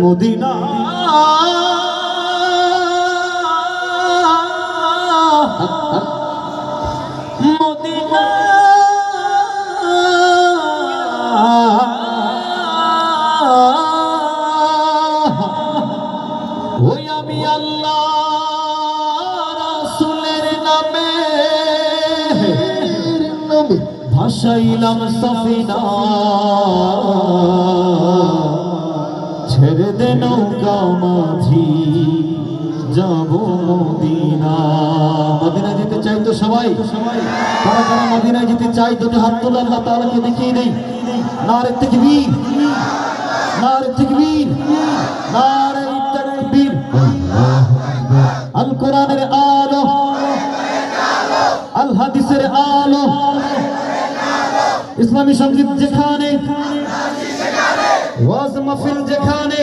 Modina, Modina. ওই আমি আল্লাহ রাসূলের নামে ভাসাইলাম সফিনা ছেড়ে দে নৌকা মাঝি যাব মদিনা। মদিনা যেতে চাই তো সবাই। সবাই কারা কারা মদিনায় যেতে চাই দুটো হাত তোলা আল্লাহ তাআলাকে দেখিয়ে দেই। নারে তাকবীর। নারে তাকবীর। নারে কোরআনের আলো। আল হাদিসের আলো। ইসলামী সংগীত যেখানে ওয়াজ মাহফিল যেখানে